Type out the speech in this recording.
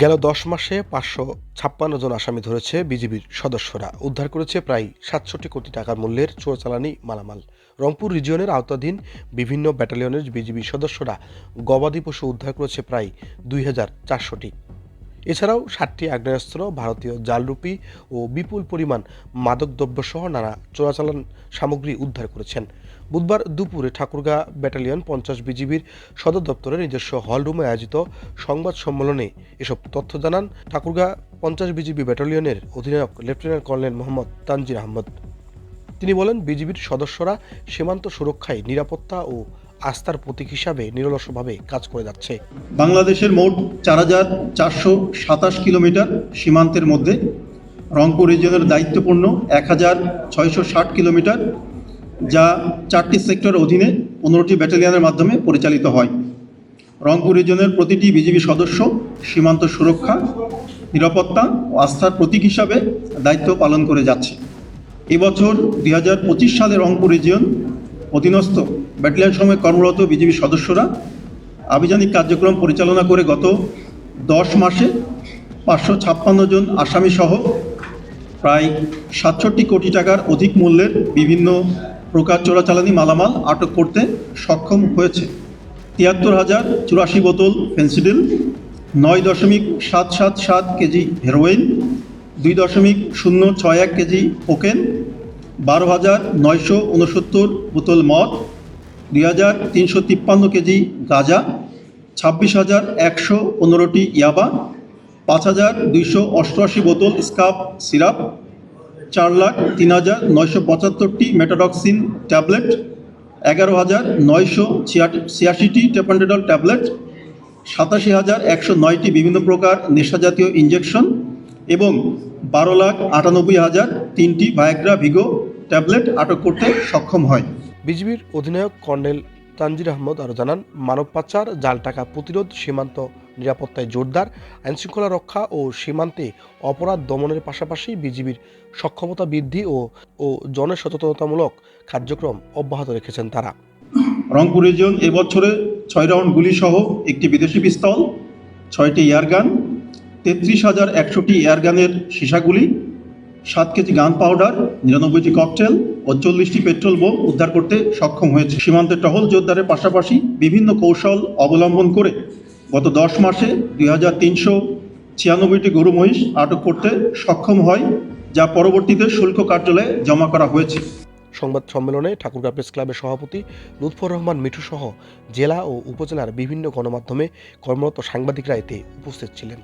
গেল দশ মাসে পাঁচশো ছাপ্পান্ন জন আসামি ধরেছে বিজিবির সদস্যরা। উদ্ধার করেছে প্রায় সাতষট্টি কোটি টাকার মূল্যের চোরাচালানি মালামাল। রংপুর রিজিয়নের আওতাধীন বিভিন্ন ব্যাটালিয়নের বিজিবি সদস্যরা গবাদি পশু উদ্ধার করেছে প্রায় দুই হাজার চারশোটি। এছাড়াও ষাটটি আগ্নেয়াস্ত্র, ভারতীয় জালরুপি ও বিপুল পরিমাণ মাদকদ্রব্যসহ নানা চোরাচালান সামগ্রী উদ্ধার করেছেন। বুধবার দুপুরে ঠাকুরগাঁ ব্যাটালিয়ন পঞ্চাশ বিজিবির সদর দপ্তরে নিজস্ব হলরুমে আয়োজিত সংবাদ সম্মেলনে এসব তথ্য জানান ঠাকুরগাঁ পঞ্চাশ বিজিবি ব্যাটালিয়নের অধিনায়ক lieutenant colonel Mohammad Tangier Ahmad. তিনি বলেন, বিজিবির সদস্যরা সীমান্ত সুরক্ষায় নিরাপত্তা ও আস্থার প্রতীক হিসাবে নিরলসভাবে কাজ করে যাচ্ছে। বাংলাদেশের মোট চার হাজার চারশো সাতাশ কিলোমিটার সীমান্তের মধ্যে রংপুর রিজিয়নের দায়িত্বপূর্ণ এক হাজার ছয়শো ষাট কিলোমিটার, যা চারটি সেক্টর অধীনে পনেরোটি ব্যাটালিয়নের মাধ্যমে পরিচালিত হয়। রংপুর রিজিয়নের প্রতিটি বিজিবি সদস্য সীমান্ত সুরক্ষা, নিরাপত্তা ও আস্থার প্রতীক হিসাবে দায়িত্ব পালন করে যাচ্ছে। এবছর দুই হাজার পঁচিশ সালে রংপুর রিজিয়ন অধীনস্থ ব্যাটালিয়ন সময় কর্মরত বিজিবি সদস্যরা আভিযানিক কার্যক্রম পরিচালনা করে গত দশ মাসে পাঁচশো ছাপ্পান্ন জন আসামি সহ প্রায় সাতষট্টি কোটি টাকার অধিক মূল্যের বিভিন্ন প্রকার চোরাচালানি মালামাল আটক করতে সক্ষম হয়েছে। তিয়াত্তর হাজার চুরাশি বোতল ফেন্সিডিল, নয় দশমিক সাত সাত সাত কেজি হেরোইন, দুই দশমিক শূন্য ছয় এক কেজি কোকেন বারো হাজার নয়শো উনসত্তর বোতল মদ, দুই হাজার তিনশো তিপ্পান্ন কেজি গাঁজা, ছাব্বিশ হাজার একশো পনেরোটি ইয়াবা, পাঁচ হাজার দুইশো অষ্টআশি বোতল স্কাপ সিরাপ, চার লাখ তিন হাজার নয়শো পঁচাত্তরটি মেটাডক্সিন ট্যাবলেট, এগারো হাজার নয়শো ছিয়াশিটি টেপান্ডেডল ট্যাবলেট, সাতাশি হাজার একশো নয়টি বিভিন্ন প্রকার নেশাজাতীয় ইঞ্জেকশন এবং বারো লাখ আটানব্বই হাজার তিনটি ভায়াগ্রা ভিগো ট্যাবলেট আটক করতে সক্ষম হয়। বিজিবির অধিনায়ক কর্নেল তানজির আহমদ আরও জানান মানব পাচার জাল টাকা প্রতিরোধ সীমান্ত নিরাপত্তায় জোরদার আইনশৃঙ্খলা রক্ষা ও সীমান্তে অপরাধ দমনের পাশাপাশি বিজিবির সক্ষমতা বৃদ্ধি ও ও জনসচেতনতামূলক কার্যক্রম অব্যাহত রেখেছেন তারা। রংপুর রিজিয়ন এবছরে ছয় রাউন্ড গুলি সহ একটি বিদেশি পিস্তল ছয়টি এয়ারগান তেত্রিশ হাজার একশোটি এয়ারগানের সীসাগুলি সাত কেজি গান পাউডার নিরানব্বইটি ককটেল ও চল্লিশটি পেট্রোল বোম উদ্ধার করতে সক্ষম হয়েছে। সীমান্তে টহল জোরদারের পাশাপাশি বিভিন্ন কৌশল অবলম্বন করে গত দশ মাসে দুই হাজার তিনশো ছিয়ানব্বইটি গরু মহিষ আটক করতে সক্ষম হয়, যা পরবর্তীতে শুল্ক কার্যালয়ে জমা করা হয়েছে। সংবাদ সম্মেলনে ঠাকুরগাঁ প্রেস ক্লাবের সভাপতি লুৎফর রহমান মিঠু সহ জেলা ও উপজেলার বিভিন্ন গণমাধ্যমে কর্মরত সাংবাদিকরা এতে উপস্থিত ছিলেন।